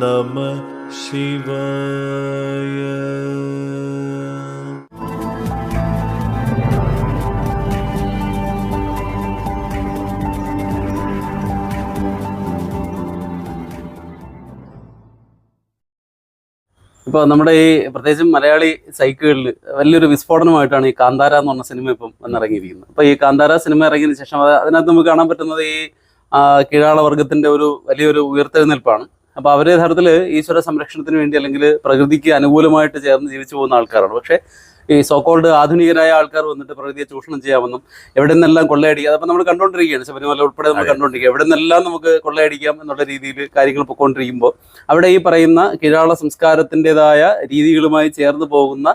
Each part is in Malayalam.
നമ ശിവായ ഇപ്പോൾ നമ്മുടെ ഈ പ്രത്യേകിച്ചും മലയാളി സൈക്കിളിൽ വലിയൊരു വിസ്ഫോടനമായിട്ടാണ് ഈ കാന്താര എന്ന് പറഞ്ഞ സിനിമ ഇപ്പം വന്നിറങ്ങിയിരിക്കുന്നത്. അപ്പോൾ ഈ കാന്താര സിനിമ ഇറങ്ങിയതിന് ശേഷം അതിനകത്ത് നമുക്ക് കാണാൻ പറ്റുന്നത് ഈ ആ, കീഴാള വർഗത്തിന്റെ ഒരു വലിയൊരു ഉയർത്തെഴുന്നേൽപ്പാണ്. അപ്പോൾ അവർ യഥാർത്ഥത്തിൽ ഈശ്വര സംരക്ഷണത്തിന് വേണ്ടി അല്ലെങ്കിൽ പ്രകൃതിക്ക് അനുകൂലമായിട്ട് ചേർന്ന് ജീവിച്ചു പോകുന്ന ആൾക്കാരാണ്. പക്ഷെ ഈ സോക്കോൾഡ് ആധുനികരായ ആൾക്കാർ വന്നിട്ട് പ്രകൃതിയെ ചൂഷണം ചെയ്യാമെന്നും എവിടെ നിന്നെല്ലാം കൊള്ളയടിക്കുക അതപ്പോൾ നമ്മൾ കണ്ടുകൊണ്ടിരിക്കുകയാണ് ശബരിമല ഉൾപ്പെടെ നമ്മൾ. കണ്ടുകൊണ്ടിരിക്കുക എവിടെ നിന്നെല്ലാം നമുക്ക് കൊള്ളയടിക്കാം എന്നുള്ള രീതിയിൽ കാര്യങ്ങൾ പൊക്കോണ്ടിരിക്കുമ്പോൾ അവിടെ ഈ പറയുന്ന കീഴാള സംസ്കാരത്തിന്റെതായ രീതികളുമായി ചേർന്ന് പോകുന്ന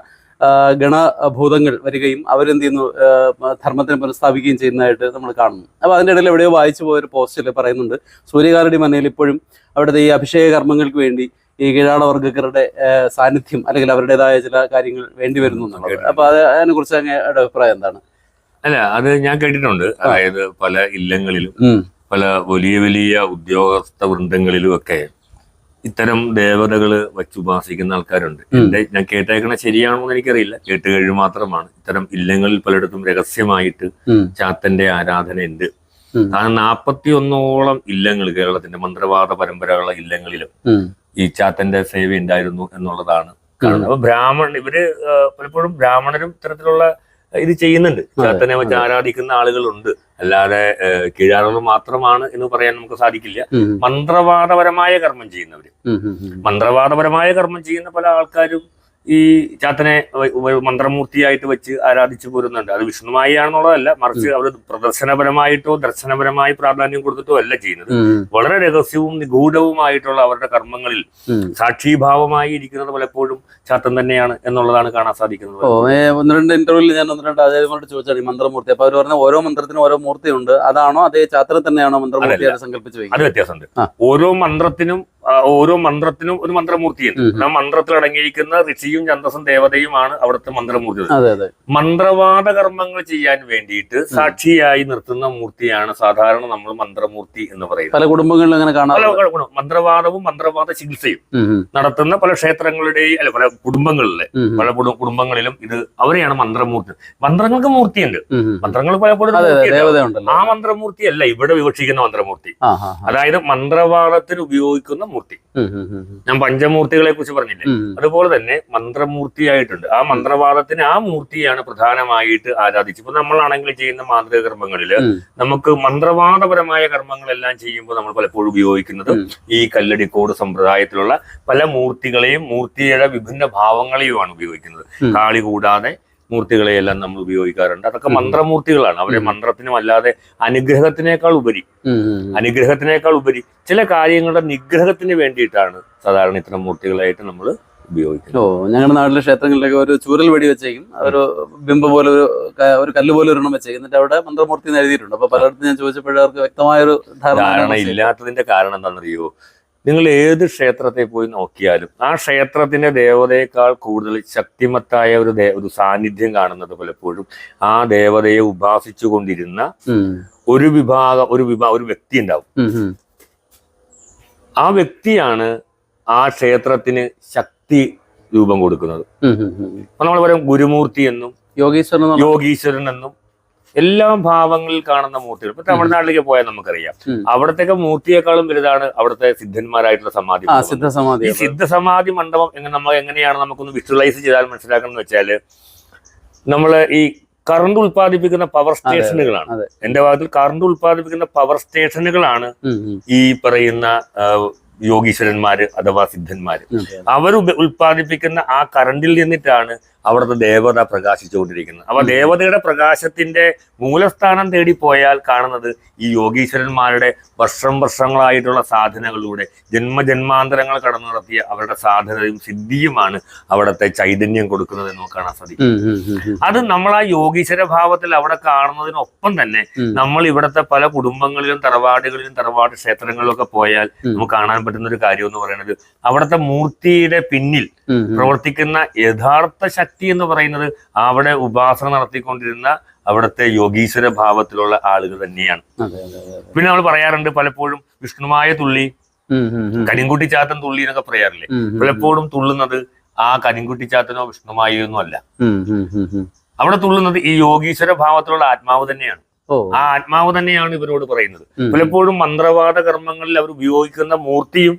ഗണഭൂതങ്ങൾ വരികയും അവരെന്ത് ചെയ്യുന്നു ധർമ്മത്തിനെ പുനഃസ്ഥാപിക്കുകയും ചെയ്യുന്നതായിട്ട് നമ്മൾ കാണുന്നു. അപ്പോൾ അതിന്റെ ഇടയിൽ എവിടെയോ വായിച്ചു പോയ ഒരു പോസ്റ്റിൽ പറയുന്നുണ്ട് സൂര്യകാരുടെ മനയിൽ ഇപ്പോഴും അവിടുത്തെ ഈ അഭിഷേക കർമ്മങ്ങൾക്ക് വേണ്ടി ഈ കീഴാളവർഗക്കാരുടെ സാന്നിധ്യം അല്ലെങ്കിൽ അവരുടേതായ ചില കാര്യങ്ങൾ വേണ്ടി വരുന്നു എന്നുള്ളത്. അപ്പോൾ അത് അതിനെക്കുറിച്ച് അങ്ങയുടെ അഭിപ്രായം എന്താണ്? അല്ല അത് ഞാൻ കേട്ടിട്ടുണ്ട്. അതായത് പല ഇല്ലങ്ങളിലും പല വലിയ വലിയ ഉദ്യോഗസ്ഥ വൃന്ദങ്ങളിലും ഒക്കെ ഇത്തരം ദേവതകൾ വച്ചുപാസിക്കുന്ന ആൾക്കാരുണ്ട്. എന്റെ ഞാൻ കേട്ടേക്കണ ശരിയാണോ എന്ന് എനിക്കറിയില്ല. കേട്ട് കഴിവ് മാത്രമാണ്. ഇത്തരം ഇല്ലങ്ങളിൽ പലയിടത്തും രഹസ്യമായിട്ട്. ചാത്തന്റെ ആരാധന ഉണ്ട് കാരണം നാപ്പത്തി ഒന്നോളം ഇല്ലങ്ങൾ കേരളത്തിന്റെ മന്ത്രവാദ പരമ്പരകളുള്ള ഇല്ലങ്ങളിലും ഈ ചാത്തന്റെ സേവ ഉണ്ടായിരുന്നു എന്നുള്ളതാണ്. കാരണം അപ്പൊ ബ്രാഹ്മണൻ ഇവർ പലപ്പോഴും ബ്രാഹ്മണരും ഇത്തരത്തിലുള്ള ഇത് ചെയ്യുന്നുണ്ട്. ചാത്തനെ വെച്ച് ആരാധിക്കുന്ന ആളുകളുണ്ട്. അല്ലാതെ കീഴാറുകൾ മാത്രമാണ് എന്ന് പറയാൻ നമുക്ക് സാധിക്കില്ല. മന്ത്രവാദപരമായ കർമ്മം ചെയ്യുന്നവര്. മന്ത്രവാദപരമായ കർമ്മം ചെയ്യുന്ന പല ആൾക്കാരും ഈ ചാത്തനെ മന്ത്രമൂർത്തിയായിട്ട് വെച്ച് ആരാധിച്ചു പോരുന്നുണ്ട്. അത് വിഷ്ണുമായി ആണെന്നുള്ളതല്ല മറിച്ച് അവർ പ്രദർശനപരമായിട്ടോ ദർശനപരമായി പ്രാധാന്യം കൊടുത്തിട്ടോ അല്ല ചെയ്യുന്നത്. വളരെ രഹസ്യവും നിഗൂഢവുമായിട്ടുള്ള അവരുടെ കർമ്മങ്ങളിൽ സാക്ഷിഭാവമായി ഇരിക്കുന്നത് പലപ്പോഴും ചാത്തൻ തന്നെയാണ് എന്നുള്ളതാണ് കാണാൻ സാധിക്കുന്നത്. ഒന്ന് രണ്ട് ഇന്റർവ്യൂവിൽ ഞാൻ ഒന്ന് രണ്ട് ആചാര്യന്മാരോട് ചോദിച്ചാണ് ഈ മന്ത്രമൂർത്തി. അപ്പൊ അവർ പറഞ്ഞ ഓരോ മന്ത്രത്തിനും ഓരോ മൂർത്തിയുണ്ട്. അതാണോ അതേ ചാത്തനെ തന്നെയാണോ മന്ത്രമൂർത്തിയായിട്ട് സങ്കല്പിച്ചു അത് വ്യത്യാസമുണ്ട്. ഓരോ മന്ത്രത്തിനും ഓരോ മന്ത്രത്തിനും ഒരു മന്ത്രമൂർത്തിയുണ്ട്. ആ മന്ത്രത്തിൽ അടങ്ങിയിരിക്കുന്ന ഋഷിയും ഛന്ദസും ദേവതയുമാണ് അവിടുത്തെ മന്ത്രമൂർത്തി മന്ത്രവാദ കർമ്മങ്ങൾ ചെയ്യാൻ വേണ്ടിയിട്ട് സാക്ഷിയായി നിർത്തുന്ന മൂർത്തിയാണ് സാധാരണ നമ്മൾ മന്ത്രമൂർത്തി എന്ന് പറയുന്നത്. പല കുടുംബങ്ങളിലും അങ്ങനെ കാണാം മന്ത്രവാദവും മന്ത്രവാദ ചികിത്സയും നടത്തുന്ന പല ക്ഷേത്രങ്ങളുടെയും അല്ല പല കുടുംബങ്ങളിലെ പല കുടുംബങ്ങളിലും ഇത് അവരെയാണ് മന്ത്രമൂർത്തി. മന്ത്രങ്ങൾക്ക് മൂർത്തിയുണ്ട്. മന്ത്രങ്ങൾ പലപ്പോഴും ആ മന്ത്രമൂർത്തി അല്ല ഇവിടെ വിവക്ഷിക്കുന്ന മന്ത്രമൂർത്തി. അതായത് മന്ത്രവാദത്തിന് ഉപയോഗിക്കുന്ന മൂർത്തി ഉം, ഉം, ഉം, ഉം. ഞാൻ പഞ്ചമൂർത്തികളെ കുറിച്ച് പറഞ്ഞില്ലേ. അതുപോലെ തന്നെ മന്ത്രമൂർത്തിയായിട്ടുണ്ട്. ആ മന്ത്രവാദത്തിന് ആ മൂർത്തിയാണ് പ്രധാനമായിട്ട് ആരാധിച്ചത്. ഇപ്പൊ നമ്മളാണെങ്കിൽ ചെയ്യുന്ന മാന്ത്രിക കർമ്മങ്ങളിൽ നമുക്ക് മന്ത്രവാദപരമായ കർമ്മങ്ങളെല്ലാം ചെയ്യുമ്പോൾ നമ്മൾ പലപ്പോഴും ഉപയോഗിക്കുന്നത്. ഈ കല്ലടിക്കോട് സമ്പ്രദായത്തിലുള്ള പല മൂർത്തികളെയും മൂർത്തിയുടെ വിഭിന്ന ഭാവങ്ങളെയുമാണ് ഉപയോഗിക്കുന്നത്. കാളി കൂടാതെ മൂർത്തികളെയെല്ലാം നമ്മൾ ഉപയോഗിക്കാറുണ്ട്. അതൊക്കെ മന്ത്രമൂർത്തികളാണ്. അവരെ. മന്ത്രത്തിനും അല്ലാതെ അനുഗ്രഹത്തിനേക്കാൾ ഉപരി. അനുഗ്രഹത്തിനേക്കാൾ ഉപരി ചില കാര്യങ്ങളുടെ നിഗ്രഹത്തിന് വേണ്ടിയിട്ടാണ് സാധാരണ ഇത്തരം മൂർത്തികളായിട്ട് നമ്മൾ ഉപയോഗിക്കുന്നത്. ഓ ഞങ്ങളുടെ നാട്ടിലെ ക്ഷേത്രങ്ങളിലൊക്കെ ഒരു ചൂരൽ വെടി വെച്ചേക്കും. ഒരു ബിംബം പോലെ ഒരു ഒരു കല്ല് പോലെ ഒരെണ്ണം വെച്ചേക്കും. എന്നിട്ട് അവിടെ മന്ത്രമൂർത്തി എന്ന് എഴുതിയിട്ടുണ്ട്. അപ്പൊ പലയിടത്തും ഞാൻ ചോദിച്ചപ്പോഴും അവർക്ക് വ്യക്തമായൊരു ധാരണ ഇല്ലാത്തതിന്റെ കാരണം എന്താണെന്നറിയോ? നിങ്ങൾ ഏത് ക്ഷേത്രത്തെ പോയി നോക്കിയാലും ആ ക്ഷേത്രത്തിന്റെ ദേവതയേക്കാൾ കൂടുതൽ ശക്തിമത്തായ ഒരു ഒരു സാന്നിധ്യം കാണുന്നത് പലപ്പോഴും ആ ദേവതയെ ഉപാസിച്ചു കൊണ്ടിരുന്ന ഒരു വിഭാഗം ഒരു വിഭാഗം ഒരു വ്യക്തി ഉണ്ടാവും. ആ വ്യക്തിയാണ് ആ ക്ഷേത്രത്തിന് ശക്തി രൂപം കൊടുക്കുന്നത്. നമ്മൾ പറയും ഗുരുമൂർത്തി എന്നും യോഗീശ്വരൻ യോഗീശ്വരൻ എന്നും എല്ലാ ഭാവങ്ങളിൽ കാണുന്ന മൂർത്തികൾ. ഇപ്പൊ തമിഴ്നാട്ടിലേക്ക് പോയാൽ നമുക്കറിയാം. അവിടത്തെ അവിടത്തേക്ക് മൂർത്തിയെക്കാളും വലുതാണ് അവിടുത്തെ സിദ്ധന്മാരായിട്ടുള്ള സമാധി സിദ്ധ സിദ്ധസമാധി ഈ സിദ്ധസമാധി മണ്ഡപം എങ്ങനെ നമ്മൾ എങ്ങനെയാണ് നമുക്കൊന്ന് വിഷ്വലൈസ് ചെയ്താൽ മനസ്സിലാക്കണം എന്ന് വെച്ചാൽ നമ്മൾ ഈ കറണ്ട് ഉൽപ്പാദിപ്പിക്കുന്ന പവർ സ്റ്റേഷനുകളാണ്. എന്റെ ഭാഗത്തിൽ കറണ്ട് ഉൽപ്പാദിപ്പിക്കുന്ന പവർ സ്റ്റേഷനുകളാണ്. ഈ പറയുന്ന യോഗീശ്വരന്മാര് അഥവാ സിദ്ധന്മാര്. അവർ ഉൽപ്പാദിപ്പിക്കുന്ന ആ കറണ്ടിൽ നിന്നിട്ടാണ് അവിടുത്തെ ദേവത പ്രകാശിച്ചുകൊണ്ടിരിക്കുന്നത് അപ്പൊ ദേവതയുടെ പ്രകാശത്തിന്റെ മൂലസ്ഥാനം തേടി പോയാൽ കാണുന്നത് ഈ യോഗീശ്വരന്മാരുടെ വർഷം വർഷങ്ങളായിട്ടുള്ള സാധനകളിലൂടെ ജന്മജന്മാന്തരങ്ങൾ കടന്നു നടത്തിയ അവരുടെ സാധനയും സിദ്ധിയുമാണ് അവിടുത്തെ ചൈതന്യം കൊടുക്കുന്നത് എന്ന് നമുക്ക് കാണാൻ സാധിക്കും. അത് നമ്മൾ ആ യോഗീശ്വര ഭാവത്തിൽ അവിടെ കാണുന്നതിനൊപ്പം തന്നെ നമ്മൾ ഇവിടുത്തെ പല കുടുംബങ്ങളിലും തറവാടുകളിലും തറവാട് ക്ഷേത്രങ്ങളിലും ഒക്കെ പോയാൽ നമുക്ക് കാണാൻ പറ്റുന്ന ഒരു കാര്യം എന്ന് പറയുന്നത് അവിടുത്തെ മൂർത്തിയുടെ പിന്നിൽ. പ്രവർത്തിക്കുന്ന യഥാർത്ഥ ശക്തി എന്ന് പറയുന്നത് അവിടെ ഉപാസന നടത്തിക്കൊണ്ടിരുന്ന അവിടുത്തെ യോഗീശ്വര ഭാവത്തിലുള്ള ആളുകൾ തന്നെയാണ്. പിന്നെ നമ്മൾ പറയാറുണ്ട് പലപ്പോഴും വിഷ്ണുമായ തുള്ളി. കരിങ്കുട്ടി ചാത്തൻ തുള്ളി എന്നൊക്കെ പറയാറില്ലേ. പലപ്പോഴും തുള്ളുന്നത് ആ കരിങ്കുട്ടി ചാത്തനോ വിഷ്ണുമായോ ഒന്നും അല്ല. അവിടെ തുള്ളുന്നത് ഈ യോഗീശ്വര ഭാവത്തിലുള്ള ആത്മാവ് തന്നെയാണ് ആ ആത്മാവ് തന്നെയാണ് ഇവരോട് പറയുന്നത് പലപ്പോഴും മന്ത്രവാദ കർമ്മങ്ങളിൽ അവർ ഉപയോഗിക്കുന്ന മൂർത്തിയും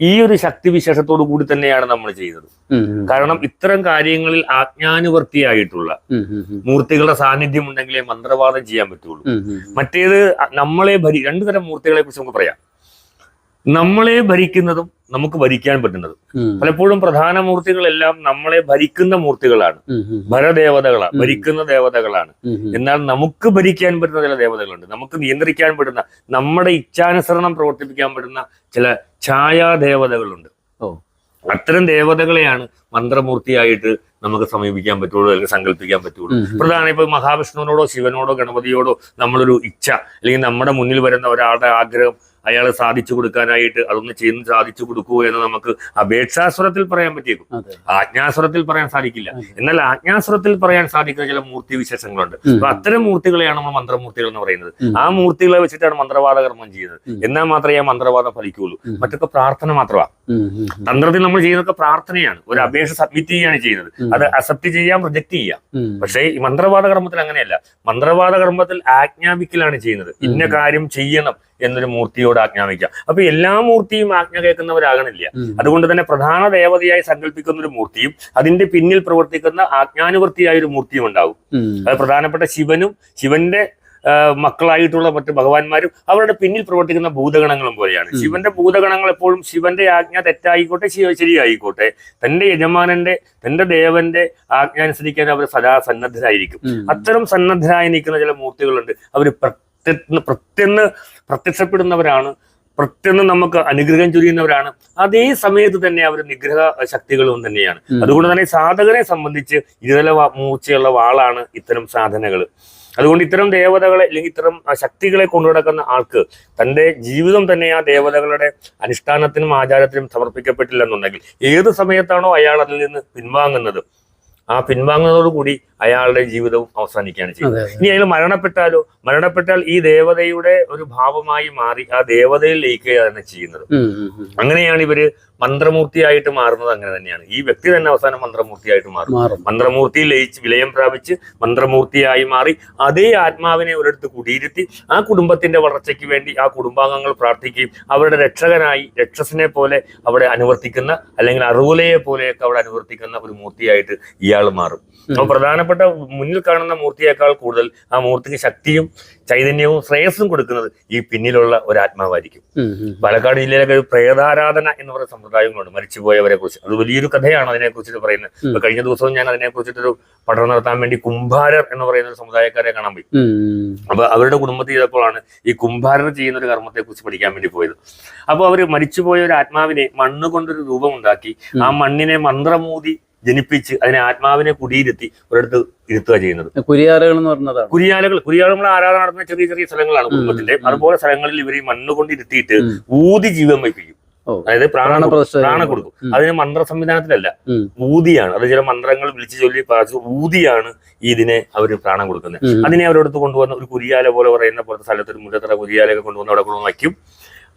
ഈ ഒരു ശക്തി വിശേഷത്തോടു കൂടി തന്നെയാണ് നമ്മൾ ഉം. കാരണം ഇത്തരം കാര്യങ്ങളിൽ ആജ്ഞാനുവർത്തിയായിട്ടുള്ള. മൂർത്തികളുടെ സാന്നിധ്യം ഉണ്ടെങ്കിലേ മന്ത്രവാദം ചെയ്യാൻ പറ്റുള്ളൂ. മറ്റേത് നമ്മളെ ഭരി രണ്ടു തരം മൂർത്തികളെ കുറിച്ച് നമുക്ക് പറയാം നമ്മളെ ഭരിക്കുന്നതും നമുക്ക് ഭരിക്കാൻ പറ്റുന്നതും പലപ്പോഴും പ്രധാന മൂർത്തികളെല്ലാം നമ്മളെ ഭരിക്കുന്ന മൂർത്തികളാണ്. ഭരദേവതകളാണ് ഭരിക്കുന്ന ദേവതകളാണ്. എന്നാൽ നമുക്ക് ഭരിക്കാൻ പറ്റുന്ന ചില ദേവതകളുണ്ട് നമുക്ക് നിയന്ത്രിക്കാൻ പറ്റുന്ന നമ്മുടെ ഇച്ഛാനുസരണം പ്രവർത്തിപ്പിക്കാൻ പറ്റുന്ന ചില ഛായാദേവതകളുണ്ട്. ഓ. അത്തരം ദേവതകളെയാണ് മന്ത്രമൂർത്തിയായിട്ട് നമുക്ക് സമീപിക്കാൻ പറ്റുള്ളൂ അല്ലെങ്കിൽ സങ്കല്പിക്കാൻ പറ്റുള്ളൂ. പ്രധാന ഇപ്പൊ മഹാവിഷ്ണുവിനോടോ ശിവനോടോ ഗണപതിയോടോ നമ്മളൊരു ഇച്ഛ അല്ലെങ്കിൽ നമ്മുടെ മുന്നിൽ വരുന്ന ഒരാളുടെ ആഗ്രഹം അയാൾ സാധിച്ചു കൊടുക്കാനായിട്ട് അതൊന്ന് ചെയ്യുന്ന സാധിച്ചു കൊടുക്കൂ എന്ന് നമുക്ക് അപേക്ഷാസ്വരത്തിൽ പറയാൻ പറ്റിയേക്കും. ആജ്ഞാസ്വരത്തിൽ പറയാൻ സാധിക്കില്ല. എന്നാൽ ആജ്ഞാസ്വരത്തിൽ പറയാൻ സാധിക്കുന്ന ചില മൂർത്തി വിശേഷങ്ങളുണ്ട്. അപ്പൊ അത്തരം മൂർത്തികളെയാണ് നമ്മൾ മന്ത്രമൂർത്തികൾ എന്ന് പറയുന്നത്. ആ മൂർത്തികളെ വെച്ചിട്ടാണ് മന്ത്രവാദ കർമ്മം ചെയ്യുന്നത്. എന്നാൽ മാത്രമേ ആ മന്ത്രവാദം ഫലിക്കുള്ളൂ. മറ്റൊക്കെ പ്രാർത്ഥന മാത്രമാണ്. തന്ത്രത്തിൽ നമ്മൾ ചെയ്യുന്നതൊക്കെ പ്രാർത്ഥനയാണ്. ഒരു അപേക്ഷ സബ്മിറ്റ് ചെയ്യുകയാണ് ചെയ്യുന്നത്. അത് അക്സെപ്റ്റ് ചെയ്യാം റിജക്ട് ചെയ്യാം. പക്ഷേ ഈ മന്ത്രവാദ കർമ്മത്തിൽ അങ്ങനെയല്ല. മന്ത്രവാദ കർമ്മത്തിൽ ആജ്ഞാപിക്കലാണ് ചെയ്യുന്നത്. ഇന്ന കാര്യം ചെയ്യണം. എന്നൊരു മൂർത്തിയോട് ആജ്ഞാപിക്കാം അപ്പൊ എല്ലാ മൂർത്തിയും ആജ്ഞ കേൾക്കുന്നവരാകണില്ല. അതുകൊണ്ട് തന്നെ പ്രധാന ദേവതയായി സങ്കല്പിക്കുന്ന ഒരു മൂർത്തിയും അതിന്റെ പിന്നിൽ പ്രവർത്തിക്കുന്ന ആജ്ഞാനുവർത്തിയായ ഒരു മൂർത്തിയും ഉണ്ടാവും. അത് പ്രധാനപ്പെട്ട ശിവനും ശിവന്റെ മക്കളായിട്ടുള്ള മറ്റ് ഭഗവാന്മാരും അവരുടെ പിന്നിൽ പ്രവർത്തിക്കുന്ന ഭൂതഗണങ്ങളും പോലെയാണ്. ശിവന്റെ ഭൂതഗണങ്ങൾ എപ്പോഴും ശിവന്റെ ആജ്ഞ തെറ്റായിക്കോട്ടെ ശിവ ശരിയായിക്കോട്ടെ തന്റെ യജമാനന്റെ തന്റെ ദേവന്റെ ആജ്ഞ അനുസരിക്കാൻ അവർ സദാ സന്നദ്ധരായിരിക്കും. അത്തരം സന്നദ്ധരായി നിൽക്കുന്ന ചില മൂർത്തികളുണ്ട് അവർ പ്രത്യന്ന് പ്രത്യന്ന് പ്രത്യക്ഷപ്പെടുന്നവരാണ് പ്രത്യന്ന് നമുക്ക് അനുഗ്രഹം ചൊരിയുന്നവരാണ്. അതേ സമയത്ത് തന്നെ അവർ നിഗ്രഹ ശക്തികളും തന്നെയാണ്. അതുകൊണ്ട് തന്നെ സാധകനെ സംബന്ധിച്ച് ഇരുതല മൂർച്ചയുള്ള വാളാണ് ഇത്തരം സാധനങ്ങൾ അതുകൊണ്ട് ഇത്തരം ദേവതകളെ അല്ലെങ്കിൽ ഇത്തരം ശക്തികളെ കൊണ്ടുനടക്കുന്ന ആൾക്ക് തന്റെ ജീവിതം തന്നെ ആ ദേവതകളുടെ അനുഷ്ഠാനത്തിനും ആചാരത്തിനും സമർപ്പിക്കപ്പെട്ടില്ലെന്നുണ്ടെങ്കിൽ ഏത് സമയത്താണോ അയാൾ അതിൽ നിന്ന് പിൻവാങ്ങുന്നത്? ആ പിൻവാങ്ങുന്നതോടുകൂടി അയാളുടെ ജീവിതവും അവസാനിക്കുകയാണ് ചെയ്യുന്നത്. ഇനി അയാൾ മരണപ്പെട്ടാലോ? മരണപ്പെട്ടാൽ ഈ ദേവതയുടെ ഒരു ഭാവമായി മാറി ആ ദേവതയിൽ ലയിക്കുകയാണ് ചെയ്യുന്നത്. ഉം, ഉം, ഉം. അങ്ങനെയാണ് ഇവർ മന്ത്രമൂർത്തിയായിട്ട് മാറുന്നത് അങ്ങനെ തന്നെയാണ്. ഈ വ്യക്തി തന്നെ അവസാനം മന്ത്രമൂർത്തിയായിട്ട് മാറും. മന്ത്രമൂർത്തി ലയിച്ച് വിലയം പ്രാപിച്ച് മന്ത്രമൂർത്തിയായി മാറി അതേ ആത്മാവിനെ ഒരിടത്ത് കുടിയിരുത്തി ആ കുടുംബത്തിന്റെ വളർച്ചയ്ക്ക് വേണ്ടി ആ കുടുംബാംഗങ്ങൾ പ്രാർത്ഥിക്കുകയും അവരുടെ രക്ഷകനായി രക്ഷസിനെ പോലെ അവിടെ അനുവർത്തിക്കുന്ന അല്ലെങ്കിൽ അറുവലയെ പോലെയൊക്കെ അവിടെ അനുവർത്തിക്കുന്ന ഒരു മൂർത്തിയായിട്ട് ഇയാൾ മാറും. അപ്പോൾ പ്രധാനപ്പെട്ട മുന്നിൽ കാണുന്ന മൂർത്തിയേക്കാൾ കൂടുതൽ ആ മൂർത്തിക്ക് ശക്തിയും ചൈതന്യവും ശ്രേയസ്സും കൊടുക്കുന്നത് ഈ പിന്നിലുള്ള ഒരു ആത്മാവായിരിക്കും. പാലക്കാട് ജില്ലയിലൊക്കെ ഒരു പ്രേതാരാധന എന്ന് പറയുന്ന സമ്പ്രദായങ്ങളുണ്ട്. മരിച്ചുപോയവരെ കുറിച്ച്. അത് വലിയൊരു കഥയാണ് അതിനെ കുറിച്ചിട്ട് പറയുന്നത് കഴിഞ്ഞ ദിവസവും ഞാൻ അതിനെ കുറിച്ചിട്ടൊരു പഠനം നടത്താൻ വേണ്ടി കുംഭാരർ എന്ന് പറയുന്ന ഒരു സമുദായക്കാരെ കാണാൻ പോയി. അപ്പൊ അവരുടെ കുടുംബത്തിൽ ചെയ്തപ്പോഴാണ് ഈ കുംഭാരർ ചെയ്യുന്ന ഒരു കർമ്മത്തെ കുറിച്ച് പഠിക്കാൻ വേണ്ടി പോയത്. അപ്പൊ അവർ മരിച്ചുപോയ ഒരു ആത്മാവിനെ മണ്ണ് കൊണ്ടൊരു രൂപം ഉണ്ടാക്കി ആ മണ്ണിനെ മന്ത്രമൂതി ജനിപ്പിച്ച് അതിനെ ആത്മാവിനെ കുടിയിരുത്തി ഒരിടത്ത് ഇരുത്തുക ചെയ്യുന്നത്. കുരിയാലകൾ എന്ന് പറഞ്ഞതാണ്. കുരിയാലകൾ കുരിയാലകൾ ആരാധന നടത്തുന്ന ചെറിയ ചെറിയ സ്ഥലങ്ങളാണ് കുടുംബത്തിന്റെ അതുപോലെ സ്ഥലങ്ങളിൽ ഇവർ ഈ മണ്ണ് കൊണ്ട് ഇരുത്തിയിട്ട്. ഊതി ജീവൻ വയ്പ്പിക്കും അതായത് പ്രാണ പ്രാണ കൊടുക്കും. അതിന് മന്ത്ര സംവിധാനത്തിലല്ല. ഊതിയാണ്. അത് ചില മന്ത്രങ്ങൾ വിളിച്ചു ചൊല്ലി പ്രാർത്ഥിച്ച് ഊതിയാണ് ഇതിനെ അവർ പ്രാണം കൊടുക്കുന്നത്. അതിനെ അവരോടത്ത് കൊണ്ടുവന്ന ഒരു കുരിയാല പോലെ പറയുന്ന പോലത്തെ സ്ഥലത്ത് ഒരു മുറ്റത്തറ കുരിയാലൊക്കെ കൊണ്ടുവന്ന് അവിടെ കൊണ്ടുവന്ന് വയ്ക്കും.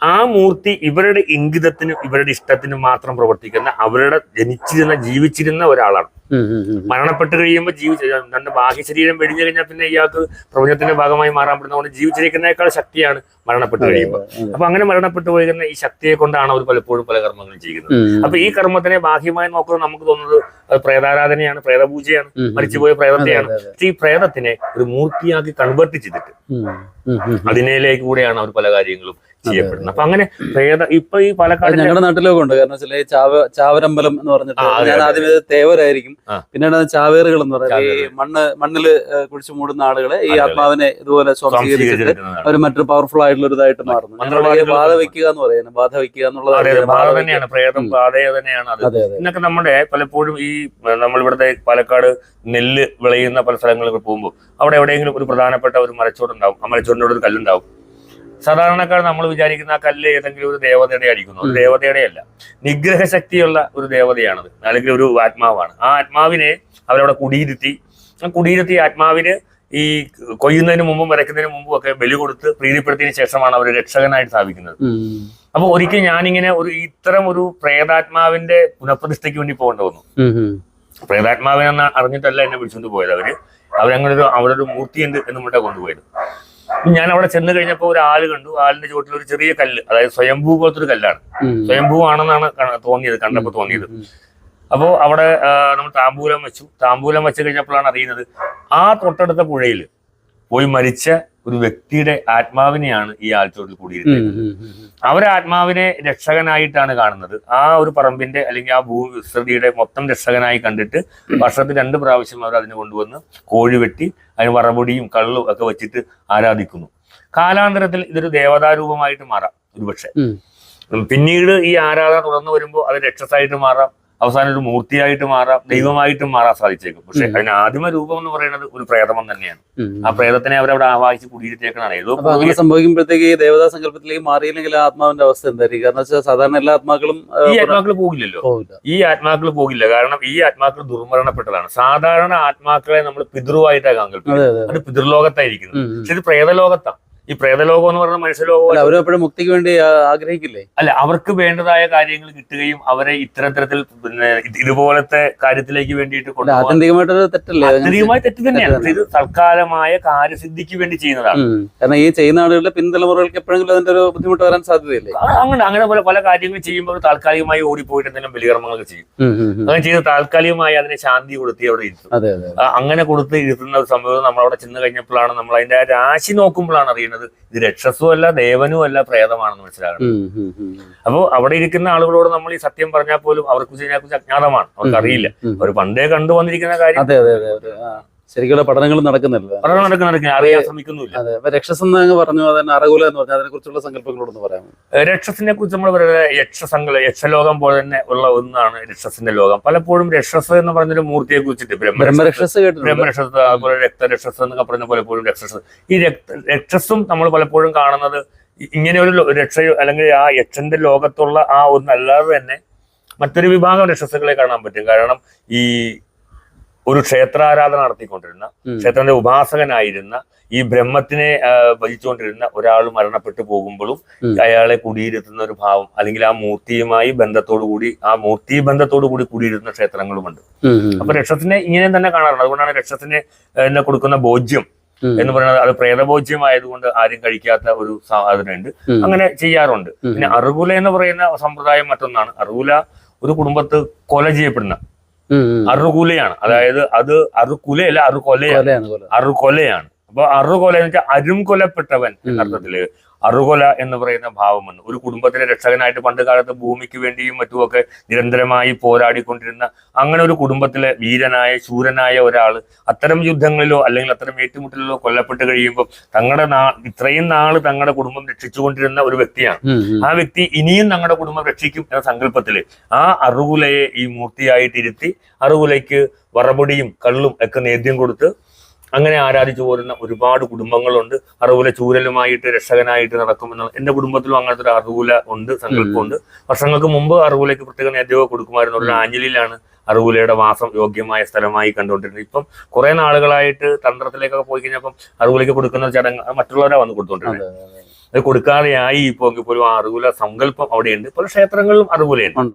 ആ മൂർത്തി ഇവരുടെ ഇംഗിതത്തിനും ഇവരുടെ ഇഷ്ടത്തിനും മാത്രം പ്രവർത്തിക്കുന്ന അവരുടെ ജനിച്ചിരുന്ന ജീവിച്ചിരുന്ന ഒരാളാണ്. മരണപ്പെട്ട് കഴിയുമ്പോൾ ജീവിച്ച തന്റെ ബാഹ്യ ശരീരം വെടിഞ്ഞു കഴിഞ്ഞാൽ പിന്നെ ഇയാൾക്ക് പ്രപഞ്ചത്തിന്റെ ഭാഗമായി മാറാൻ പറ്റുന്നതുകൊണ്ട് ജീവിച്ചിരിക്കുന്നതിനേക്കാൾ ശക്തിയാണ് മരണപ്പെട്ട് കഴിയുമ്പോൾ. അപ്പൊ അങ്ങനെ മരണപ്പെട്ടു പോയിരുന്ന ഈ ശക്തിയെ കൊണ്ടാണ് അവർ പലപ്പോഴും പല കർമ്മങ്ങളും ചെയ്യുന്നത്. അപ്പൊ ഈ കർമ്മത്തിനെ ബാഹ്യമായി നോക്കുമ്പോൾ നമുക്ക് തോന്നുന്നത് അത് പ്രേതാരാധനയാണ് പ്രേതപൂജയാണ്. മരിച്ചുപോയ പ്രേതത്തെയാണ്. പക്ഷെ ഈ പ്രേതത്തിനെ ഒരു മൂർത്തിയാക്കി കൺവേർട്ട് ചെയ്തിട്ട് അതിനേലേക്കൂടെയാണ്. കൂടെയാണ് അവർ പല കാര്യങ്ങളും ചെയ്യപ്പെടുന്നത് അപ്പൊ അങ്ങനെ പ്രേത ഇപ്പൊ ഈ പാലക്കാട് ഞങ്ങളുടെ നാട്ടിലൊക്കെ ഉണ്ട്. കാരണം വെച്ചാൽ ചാവ ചാവരമ്പലം എന്ന് പറഞ്ഞിട്ട് ഞാൻ ആദ്യമേ ആദ്യം തേവരായിരിക്കും. പിന്നീട് ചാവേറുകൾ എന്ന് പറയുന്നത് ഈ മണ്ണ് മണ്ണിൽ കുഴിച്ചു മൂടുന്ന ആളുകളെ ഈ. ആത്മാവിനെ ഇതുപോലെ സ്വാംശീകരിച്ചിട്ട്. അവർ മറ്റൊരു പവർഫുൾ ആയിട്ടുള്ള ഒരു ഇതായിട്ട് മാറുന്നു. ബാധ വെക്കുക എന്ന് പറയുന്നത് ബാധ വെക്കുക അതെ എന്നുള്ളത് ബാധ ബാധ തന്നെയാണ്. പ്രേതം ബാധയെ തന്നെയാണ് അത്. ഇന്നൊക്കെ നമ്മുടെ പലപ്പോഴും ഈ നമ്മൾ ഇവിടുത്തെ പാലക്കാട് നെല്ല് വിളയുന്ന പല സ്ഥലങ്ങളിൽ പോകുമ്പോൾ അവിടെ എവിടെയെങ്കിലും ഒരു പ്രധാനപ്പെട്ട ഒരു മരച്ചോടുണ്ടാവും. ആ മരച്ചോടിന്റെ ഒരു കല്ലുണ്ടാവും. സാധാരണക്കാർ നമ്മൾ വിചാരിക്കുന്ന ആ കല്ല് ഏതെങ്കിലും ഒരു ദേവതയുടെ അടിക്കുന്നു. ഒരു ദേവതയുടെ അല്ല. നിഗ്രഹ ശക്തിയുള്ള ഒരു ദേവതയാണത്. അല്ലെങ്കിൽ ഒരു ആത്മാവാണ്. ആ ആത്മാവിനെ അവരവിടെ കുടിയിരുത്തി ആ കുടിയിരുത്തി ആത്മാവിന് ഈ കൊയ്യുന്നതിന് മുമ്പും വരയ്ക്കുന്നതിന് മുമ്പും ഒക്കെ ബലി കൊടുത്ത് പ്രീതിപ്പെടുത്തിയതിനു ശേഷമാണ് അവർ രക്ഷകനായിട്ട് സ്ഥാപിക്കുന്നത്. അപ്പൊ ഒരിക്കൽ ഞാനിങ്ങനെ ഒരു ഇത്തരം ഒരു പ്രേതാത്മാവിന്റെ പുനഃപ്രതിഷ്ഠയ്ക്ക് വേണ്ടി പോകേണ്ടി വന്നു. പ്രേതാത്മാവിനെന്ന് അറിഞ്ഞിട്ടല്ല എന്നെ വിളിച്ചുകൊണ്ട് പോയത് അവർ. അവരങ്ങനെ ഒരു അവിടെ ഒരു മൂർത്തിയുണ്ട് എന്ന് മുട്ട കൊണ്ടുപോയത്. ഞാൻ അവിടെ ചെന്ന് കഴിഞ്ഞപ്പോൾ ഒരു ആൾ കണ്ടു. ആളിന്റെ ചുവട്ടിൽ ഒരു ചെറിയ കല്ല്. അതായത് സ്വയംഭൂ പോലത്തെ ഒരു കല്ലാണ്. സ്വയംഭൂ ആണെന്നാണ് തോന്നിയത് കണ്ടപ്പോൾ തോന്നിയത്. അപ്പോ അപ്പോൾ അവിടെ നമ്മൾ താമ്പൂലം വെച്ചു. താമ്പൂലം വെച്ച് കഴിഞ്ഞപ്പോഴാണ് അറിയുന്നത് ആ തൊട്ടടുത്ത പുഴയിൽ പോയി മരിച്ച ഒരു വ്യക്തിയുടെ ആത്മാവിനെയാണ് ഈ ആൾച്ചോട്ടിൽ കൂടിയിരുന്നത്. അവരെ ആത്മാവിനെ രക്ഷകനായിട്ടാണ് കാണുന്നത്. ആ ഒരു പറമ്പിന്റെ അല്ലെങ്കിൽ ആ ഭൂമി വിസ്തൃതിയുടെ മൊത്തം രക്ഷകനായി കണ്ടിട്ട് വർഷത്തിൽ രണ്ട് പ്രാവശ്യം അവർ അതിനെ കൊണ്ടുവന്ന് കോഴി വെട്ടി അതിന് വറപൊടിയും കള്ളും ഒക്കെ വെച്ചിട്ട് ആരാധിക്കുന്നു. കാലാന്തരത്തിൽ ഇതൊരു ദേവതാരൂപമായിട്ട് മാറാം ഒരുപക്ഷെ. പിന്നീട് ഈ ആരാധന തുടർന്നു വരുമ്പോൾ അത് രക്ഷസായിട്ട് മാറാം. അവസാനം ഒരു മൂർത്തിയായിട്ട് മാറാം ദൈവമായിട്ടും മാറാൻ സാധിച്ചേക്കും. പക്ഷെ. അതിന് ആദിമ രൂപം എന്ന് പറയുന്നത് ഒരു പ്രേതമം തന്നെയാണ്. ആ പ്രേതത്തിനെ അവരവിടെ ആവാഹിച്ച് കുടിയിരുത്തിയേക്കാണ് ഏതോ അങ്ങനെ സംഭവിക്കുമ്പോഴത്തേക്ക് ഈ ദേവതാ സങ്കല്പത്തിലേക്ക് മാറിയില്ലെങ്കിൽ ആത്മാവിന്റെ അവസ്ഥ എന്തായിരിക്കും? കാരണം വെച്ചാൽ സാധാരണ എല്ലാ ആത്മാക്കളും ഈ ആത്മാക്കൾ പോകില്ലല്ലോ. ഈ ആത്മാക്കൾ പോകില്ല. കാരണം ഈ ആത്മാക്കൾ ദുർമരണപ്പെട്ടതാണ്. സാധാരണ ആത്മാക്കളെ നമ്മൾ പിതൃവായിട്ടാണ് സങ്കല്പിക്കുന്നത് അത് പിതൃലോകത്തായിരിക്കുന്നത്. പക്ഷെ ഇത് പ്രേതലോകത്താണ് ഈ പ്രേതലോകം എന്ന് പറഞ്ഞ മനുഷ്യലോകം അവരും എപ്പോഴും മുക്തിക്ക് വേണ്ടി ആഗ്രഹിക്കില്ലേ? അല്ല അവർക്ക് വേണ്ടതായ കാര്യങ്ങൾ കിട്ടുകയും അവരെ ഇത്തരത്തരത്തിൽ പിന്നെ ഇതുപോലത്തെ കാര്യത്തിലേക്ക് വേണ്ടിയിട്ട് കൊണ്ടുപോകും കൊണ്ടുപോകാൻ ആത്യന്തികമായിട്ടൊരു തെറ്റല്ലേ? ആത്യന്തികമായി തെറ്റ് തന്നെയാണ് ഇത് തൽക്കാലമായ കാര്യസിദ്ധിക്ക് വേണ്ടി ചെയ്യുന്നതാണ്. കാരണം ഈ ചെയ്യുന്ന ആളുകളുടെ പിൻതലമുറകൾക്ക് എപ്പോഴെങ്കിലും അതിന്റെ ഒരു ബുദ്ധിമുട്ട് വരാൻ സാധ്യതയില്ലേ? അങ്ങനെ അങ്ങനെ പോലെ പല കാര്യങ്ങൾ ചെയ്യുമ്പോൾ അവർ താൽക്കാലികമായി ഓടിപ്പോയിട്ട് എന്തെങ്കിലും ബലികർമ്മങ്ങൾ ചെയ്യും. അങ്ങനെ ചെയ്ത് താൽക്കാലികമായി അതിനെ ശാന്തി കൊടുത്തി അവിടെ ഇരുത്തും. അങ്ങനെ കൊടുത്ത് ഇരുത്തുന്ന ഒരു സംഭവം നമ്മളവിടെ ചെന്ന് കഴിഞ്ഞപ്പോഴാണ് നമ്മൾ അതിന്റെ രാശി നോക്കുമ്പോഴാണ് അറിയുന്നത്. ഇത് രക്ഷസുമല്ല ദേവനും അല്ല പ്രേതമാണെന്ന് മനസ്സിലാകണം. അപ്പോൾ അവിടെ ഇരിക്കുന്ന ആളുകളോട് നമ്മൾ ഈ സത്യം പറഞ്ഞാൽ പോലും അവർക്ക് ഇതിനെക്കുറിച്ച് അജ്ഞാതമാണ്. അവർക്ക് അറിയില്ല അവർ പണ്ടേ കണ്ടു വന്നിരിക്കുന്ന കാര്യം. ശരിക്കുള്ള പഠനങ്ങൾ നടക്കുന്നില്ല. അറിയാൻ ശ്രമിക്കുന്നില്ല അതെ. അപ്പൊ അങ്ങ് പറഞ്ഞു അതന്നെ അറകുല എന്ന് പറഞ്ഞു അതിനെ കുറിച്ചുള്ള സങ്കല്പങ്ങളോടൊന്ന് പറയാമോ? രക്ഷസിനെ കുറിച്ച് നമ്മൾ പറയുന്നത് യക്ഷസങ്കല യക്ഷലോകം പോലെ തന്നെ ഉള്ള ഒന്നാണ് രക്ഷസിന്റെ ലോകം. പലപ്പോഴും രക്ഷസ് എന്ന് പറഞ്ഞൊരു മൂർത്തിയെ കുറിച്ചിട്ട് ബ്രഹ്മരക്ഷസ് ബ്രഹ്മരക്ഷസ് അതുപോലെ രക്തരക്ഷസ് എന്നൊക്കെ പറഞ്ഞ പലപ്പോഴും രക്ഷസ്. ഈ രക്ത രക്ഷസും നമ്മൾ പലപ്പോഴും കാണുന്നത് ഇങ്ങനെ ഒരു രക്ഷ അല്ലെങ്കിൽ ആ യക്ഷന്റെ ലോകത്തുള്ള ആ ഒന്നല്ലാതെ തന്നെ മറ്റൊരു വിഭാഗം രക്ഷസുകളെ കാണാൻ പറ്റും. കാരണം ഈ ഒരു ക്ഷേത്രാരാധന നടത്തിക്കൊണ്ടിരുന്ന. ക്ഷേത്രത്തിന്റെ ഉപാസകനായിരുന്ന ഈ ബ്രഹ്മത്തിനെ ഭജിച്ചുകൊണ്ടിരുന്ന ഒരാൾ മരണപ്പെട്ടു പോകുമ്പോഴും അയാളെ കുടിയിരുത്തുന്ന ഒരു ഭാവം അല്ലെങ്കിൽ ആ മൂർത്തിയുമായി ബന്ധത്തോടു കൂടി ആ മൂർത്തി ബന്ധത്തോടു കൂടി കുടിയിരുത്തുന്ന ക്ഷേത്രങ്ങളുമുണ്ട്. അപ്പൊ രക്ഷത്തിനെ ഇങ്ങനെ തന്നെ കാണാറുണ്ട്. അതുകൊണ്ടാണ് രക്ഷത്തിന് എന്നെ കൊടുക്കുന്ന ബോധ്യം എന്ന് പറയുന്നത്. അത് പ്രേതഭോജ്യമായതുകൊണ്ട് ആരും കഴിക്കാത്ത ഒരു സാധനമുണ്ട്. അങ്ങനെ ചെയ്യാറുണ്ട്. പിന്നെ അറുകുല എന്ന് പറയുന്ന സമ്പ്രദായം മറ്റൊന്നാണ്. അറുകുല ഒരു കുടുംബത്ത് കൊല ചെയ്യപ്പെടുന്ന. അറുകുലയാണ്. അതായത് അത് അറുകുലയല്ല അറുകൊലയാണ് കൊലയാണ്. കൊല അറുകൊലയാണ് അപ്പൊ അറുകൊല എന്ന് വെച്ചാൽ അരും കൊലപ്പെട്ടവൻ എന്നർത്ഥത്തിൽ അറുകൊല എന്ന് പറയുന്ന ഭാവമുണ്ട് ഒരു കുടുംബത്തിലെ രക്ഷകനായിട്ട് പണ്ട് കാലത്ത് ഭൂമിക്ക് വേണ്ടിയും മറ്റുമൊക്കെ നിരന്തരമായി പോരാടിക്കൊണ്ടിരുന്ന അങ്ങനെ ഒരു കുടുംബത്തിലെ വീരനായ ശൂരനായ ഒരാൾ അത്തരം യുദ്ധങ്ങളിലോ അല്ലെങ്കിൽ അത്തരം ഏറ്റുമുട്ടലിലോ കൊല്ലപ്പെട്ട് കഴിയുമ്പോൾ തങ്ങളുടെ നാ ഇത്രയും നാൾ തങ്ങളുടെ കുടുംബം രക്ഷിച്ചുകൊണ്ടിരുന്ന ഒരു വ്യക്തിയാണ്. ആ വ്യക്തി ഇനിയും തങ്ങളുടെ കുടുംബം രക്ഷിക്കും എന്ന സങ്കല്പത്തിൽ ആ അറുകുലയെ ഈ മൂർത്തിയായിട്ട് ഇരുത്തി അറുകുലയ്ക്ക് വറപൊടിയും കള്ളും ഒക്കെ നേദ്യം കൊടുത്ത് അങ്ങനെ ആരാധിച്ചു പോരുന്ന ഒരുപാട് കുടുംബങ്ങളുണ്ട്. അറുകൂല ചൂരലുമായിട്ട് രക്ഷകനായിട്ട് നടക്കുമെന്ന എന്റെ കുടുംബത്തിലും അങ്ങനത്തെ ഒരു അറുകൂല ഉണ്ട് സങ്കല്പമുണ്ട്. വർഷങ്ങൾക്ക് മുമ്പ് അറുകൂലയ്ക്ക് പ്രത്യേക നേതൃത്വം കൊടുക്കുമായിരുന്നു. ഒരു ആഞ്ഞിലിയിലാണ് അറുകൂലയുടെ വാസം യോഗ്യമായ സ്ഥലമായി കണ്ടുകൊണ്ടിരുന്നത്. ഇപ്പം കുറെ നാളുകളായിട്ട് തന്ത്രത്തിലേക്കൊക്കെ പോയി കഴിഞ്ഞപ്പം അറുകൂലയ്ക്ക് കൊടുക്കുന്ന ചടങ്ങ് മറ്റുള്ളവരാണ് മറ്റുള്ളവരാ വന്ന് കൊടുത്തോണ്ടിരുന്നത്. അതെ, കൊടുക്കാതെയായി ഇപ്പോൾ പോലും ആ അറുകൂല സങ്കല്പം അവിടെയുണ്ട്. പല ക്ഷേത്രങ്ങളിലും അറുകുലയുണ്ട്